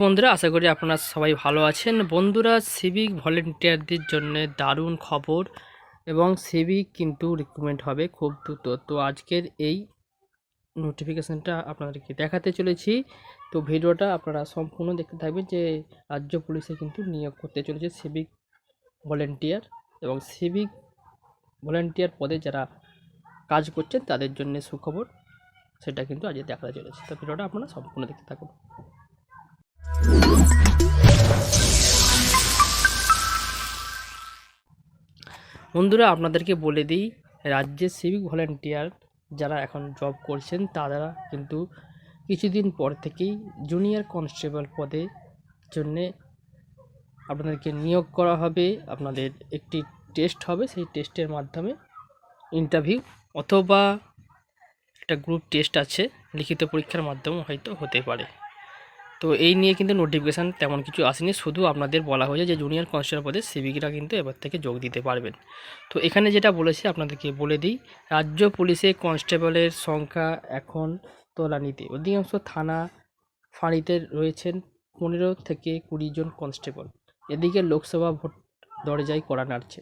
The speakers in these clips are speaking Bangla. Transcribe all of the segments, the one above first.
বন্ধুরা, আশা করি আপনারা সবাই ভালো আছেন। বন্ধুরা সিভিক ভলেন্টিয়ারদের জন্য দারুণ খবর এবং সিভিক কিন্তু রিক্রুটমেন্ট হবে খুব দ্রুত। তো আজকের এই নোটিফিকেশানটা আপনাদেরকে দেখাতে চলেছি। তো ভিডিওটা আপনারা সম্পূর্ণ দেখতে থাকবেন যে রাজ্য পুলিশে কিন্তু নিয়োগ করতে চলেছে সিভিক ভলেন্টিয়ার এবং সিভিক ভলেন্টিয়ার পদে যারা কাজ করছেন তাদের জন্য সুখবর, সেটা কিন্তু আজকে দেখাতে চলেছে। তো ভিডিওটা আপনারা সম্পূর্ণ দেখতে থাকুন। বন্ধুরা, আপনাদেরকে বলে দিই রাজ্যের সিভিক ভলেন্টিয়ার যারা এখন জব করছেন, তারা কিন্তু কিছুদিন পর থেকেই জুনিয়র কনস্টেবল পদে জন্যে আপনাদেরকে নিয়োগ করা হবে। আপনাদের একটি টেস্ট হবে, সেই টেস্টের মাধ্যমে ইন্টারভিউ অথবা একটা গ্রুপ টেস্ট আছে, লিখিত পরীক্ষার মাধ্যমে হয়তো হতে পারে। তো এই নিয়ে কিন্তু নোটিফিকেশান তেমন কিছু আসেনি। শুধু আপনাদের বলা হয়েছে যে জুনিয়র কনস্টেবল পদে সিভিকরা কিন্তু এবার থেকে যোগ দিতে পারবেন। তো এখানে যেটা বলেছে আপনাদেরকে বলে দিই, রাজ্য পুলিশে কনস্টেবলের সংখ্যা এখন তলানিতে। অধিকাংশ থানা ফাঁড়িতে রয়েছেন পনেরো থেকে কুড়ি জন কনস্টেবল এদিকে লোকসভা ভোট দরজায় করা নাড়ছে।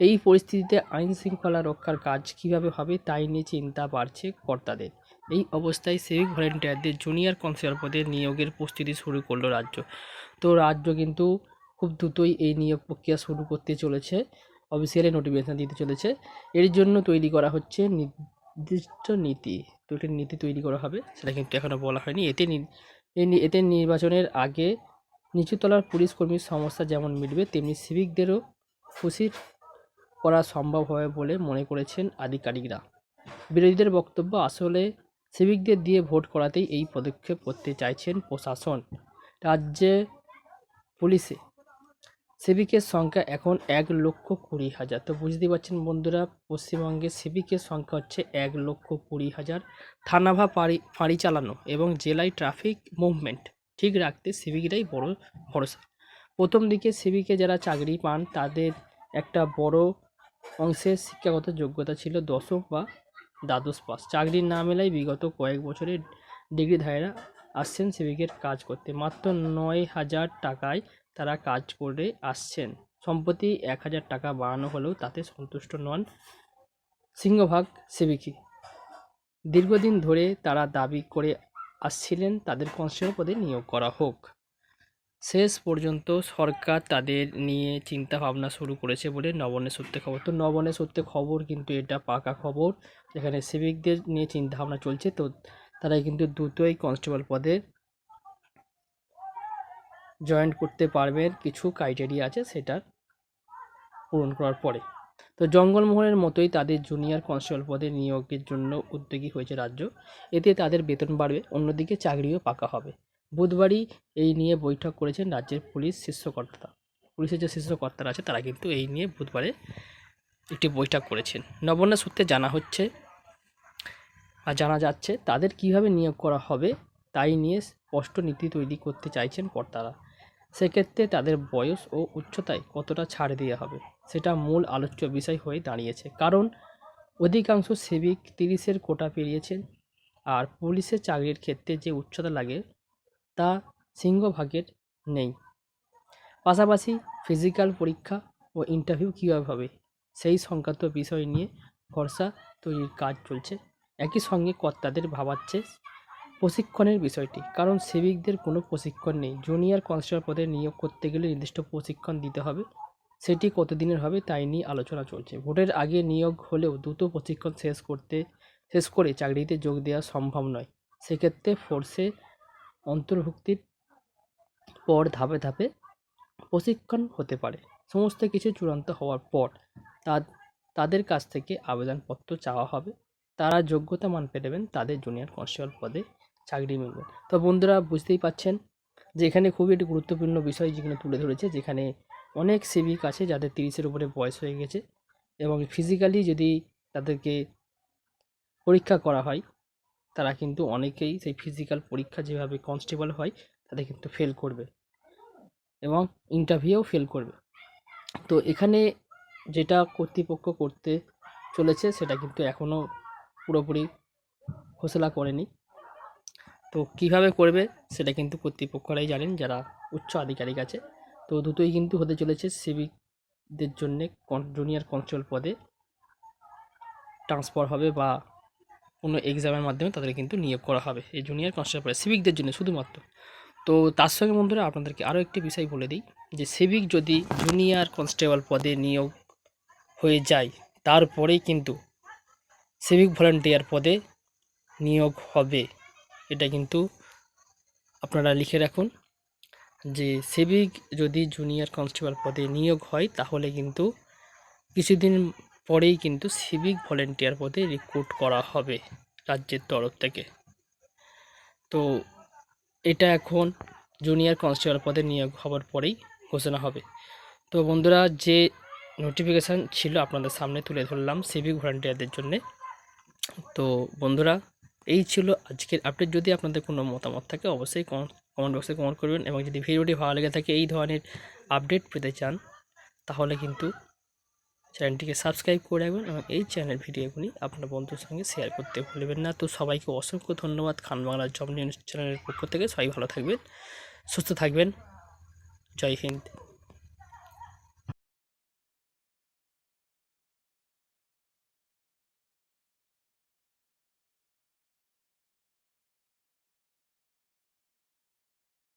এই পরিস্থিতিতে আইন শৃঙ্খলা রক্ষার কাজ কীভাবে হবে তাই নিয়ে চিন্তা বাড়ছে কর্তাদের। এই অবস্থায় সিভিক ভলেন্টিয়ারদের জুনিয়র কনস্টেবল পদে নিয়োগের প্রস্তুতি শুরু করল রাজ্য। তো রাজ্য কিন্তু খুব দ্রুতই এই নিয়োগ প্রক্রিয়া শুরু করতে চলেছে। অফিসিয়ালি নোটিফিকেশান দিতে চলেছে। এর জন্য তৈরি করা হচ্ছে নির্দিষ্ট নীতি। তো নীতি তৈরি করা হবে, সেটা কিন্তু এখনও বলা হয়নি। এতে এতে নির্বাচনের আগে নিচুতলার পুলিশ কর্মীর সমস্যা যেমন মিটবে, তেমনি সিভিকদেরও খুশি করা সম্ভব হবে বলে মনে করেছেন আধিকারিকরা। বিরোধীদের বক্তব্য, আসলে সিভিকদের দিয়ে ভোট করাতেই এই পদক্ষেপ করতে চাইছেন প্রশাসন। রাজ্যে পুলিশে। সিভিকের সংখ্যা এখন এক লক্ষ কুড়ি হাজার। তো বুঝতেই পারছেন বন্ধুরা, পশ্চিমবঙ্গে সিভিকের সংখ্যা হচ্ছে এক লক্ষ কুড়ি হাজার। থানাভা পাড়ি ফাঁড়ি চালানো এবং জেলায় ট্রাফিক মুভমেন্ট। ঠিক রাখতে সিভিকরাই বড় ভরসা। প্রথম দিকে সিভিকে যারা চাকরি পান, তাদের একটা বড় অংশের শিক্ষাগত যোগ্যতা ছিল দশম বা দ্বাদশ পাস। চাকরির না মেলায় বিগত কয়েক বছরে ডিগ্রিধারীরা আসছেন সিভিকের কাজ করতে। মাত্র নয় হাজার টাকায় তারা কাজ করে আসছেন। সম্প্রতি এক হাজার টাকা বাড়ানো হলেও তাতে সন্তুষ্ট নন সিংহভাগ সিভিকই। দীর্ঘদিন ধরে তারা দাবি করে আসছিলেন তাদের কনস্টেবল পদে নিয়োগ করা হোক। শেষ পর্যন্ত সরকার তাদের নিয়ে চিন্তা ভাবনা শুরু করেছে বলে নবনের সূত্রে খবর। তো নবনের সূত্রে খবর কিন্তু এটা পাকা খবর, যেখানে সিভিকদের নিয়ে চিন্তা ভাবনা চলছে। তো তারা কিন্তু দ্রুতই কনস্টেবল পদে জয়েন করতে পারবেন, কিছু ক্রাইটেরিয়া আছে সেটা পূরণ করার পরে। তো জঙ্গলমহলের মতোই তাদের জুনিয়র কনস্টেবল পদে নিয়োগের জন্য উদ্যোগী হয়েছে রাজ্য। এতে তাদের বেতন বাড়বে, অন্যদিকে চাকরিও পাকা হবে। বুধবারই এই নিয়ে বৈঠক করেছেন রাজ্যের পুলিশ শীর্ষকর্তা। পুলিশের যে শীর্ষকর্তারা আছে, তারা কিন্তু এই নিয়ে বুধবারে একটি বৈঠক করেছেন। নবন্যা সূত্রে জানা হচ্ছে আর জানা যাচ্ছে, তাদের কীভাবে নিয়োগ করা হবে, তাই নিয়ে স্পষ্ট নীতি তৈরি করতে চাইছেন কর্তারা। সেক্ষেত্রে তাদের বয়স ও উচ্চতায় কতটা ছাড় দেওয়া হবে, সেটা মূল আলোচ্য বিষয় হয়ে দাঁড়িয়েছে। কারণ, অধিকাংশ সিভিক তিরিশের কোটা পেরিয়েছেন আর পুলিশের চাকরির ক্ষেত্রে যে উচ্চতা লাগে, তা সিংহভাগের নেই। পাশাপাশি ফিজিক্যাল পরীক্ষা ও ইন্টারভিউ কীভাবে হবে, সেই সংক্রান্ত বিষয় নিয়ে ভরসা তৈরির কাজ চলছে। একই সঙ্গে কর্তাদের ভাবাচ্ছে প্রশিক্ষণের বিষয়টি। কারণ সিভিকদের কোনো প্রশিক্ষণ নেই। জুনিয়র কনস্টেবল পদে নিয়োগ করতে গেলে নির্দিষ্ট প্রশিক্ষণ দিতে হবে। সেটি কতদিনের হবে তাই নিয়ে আলোচনা চলছে। ভোটের আগে নিয়োগ হলেও দ্রুত প্রশিক্ষণ শেষ করতে, শেষ করে চাকরিতে যোগ দেওয়া সম্ভব নয়। সেক্ষেত্রে ফোর্সে অন্তর্ভুক্তির পর ধাপে ধাপে প্রশিক্ষণ হতে পারে। সমস্ত কিছু চূড়ান্ত হওয়ার পর তাদের কাছ থেকে আবেদনপত্র চাওয়া হবে। তারা যোগ্যতা মান পেলেবেন তাদের জুনিয়র কনস্টেবল পদে চাকরি মিলবে। তো বন্ধুরা বুঝতেই পাচ্ছেন যে এখানে খুবই একটি গুরুত্বপূর্ণ বিষয় যেখানে তুলে ধরেছে, যেখানে অনেক সিভিক আছে যাদের তিরিশের উপরে বয়স হয়ে গেছে এবং ফিজিক্যালি যদি তাদেরকে পরীক্ষা করা হয়, তারা কিন্তু অনেকেই সেই ফিজিক্যাল পরীক্ষা যেভাবে কনস্টেবল হয় তাদের কিন্তু ফেল করবে এবং ইন্টারভিউও ফেল করবে। তো এখানে যেটা কর্তৃপক্ষ করতে চলেছে সেটা কিন্তু এখনও পুরোপুরি ঘোষণা করেনি। তো কীভাবে করবে সেটা কিন্তু কর্তৃপক্ষরাই জানেন, যারা উচ্চ আধিকারিক আছে। তো দুটোই কিন্তু হতে চলেছে সিভিকদের জন্যে জুনিয়র কনস্টেবল পদে। ট্রান্সফার হবে বা কোনো এক্সামের মাধ্যমে তাদের কিন্তু নিয়োগ করা হবে এই জুনিয়র কনস্টেবল পদে, সিভিকদের জন্য শুধুমাত্র। তো তার সঙ্গে বন্ধুরা আপনাদেরকে আরও একটি বিষয় বলে দিই, যে সিভিক যদি জুনিয়র কনস্টেবল পদে নিয়োগ হয়ে যায়, তারপরেই কিন্তু সিভিক ভলান্টিয়ার পদে নিয়োগ হবে। এটা কিন্তু আপনারা লিখে রাখুন যে সিভিক যদি জুনিয়র কনস্টেবল পদে নিয়োগ হয়, তাহলে কিন্তু কিছুদিন পরেই কিন্তু সিভিক ভলেন্টিয়ার পদে রিক্রুট করা হবে রাজ্যের তরফ থেকে। তো এটা এখন জুনিয়র কনস্টেবল পদে নিয়োগ হওয়ার পরেই ঘোষণা হবে। তো বন্ধুরা, যে নোটিফিকেশান ছিল আপনাদের সামনে তুলে ধরলাম সিভিক ভলেন্টিয়ারদের জন্যে। তো বন্ধুরা এই ছিল আজকের আপডেট যদি আপনাদের কোনো মতামত থাকে, অবশ্যই কমেন্ট বক্সে কমেন্ট করবেন এবং যদি ভিডিওটি ভালো লেগে থাকে, এই ধরনের আপডেট পেতে চান, তাহলে কিন্তু চ্যানেলটিকে সাবস্ক্রাইব করে রাখবেন এবং এই চ্যানেল ভিডিওগুলি আপনার বন্ধুর সঙ্গে শেয়ার করতে ভুলবেন না। তো সবাইকে অসংখ্য ধন্যবাদ। খান বাংলার জব নিউজ চ্যানেলের পক্ষ থেকে সবাই ভালো থাকবেন, সুস্থ থাকবেন। জয় হিন্দ।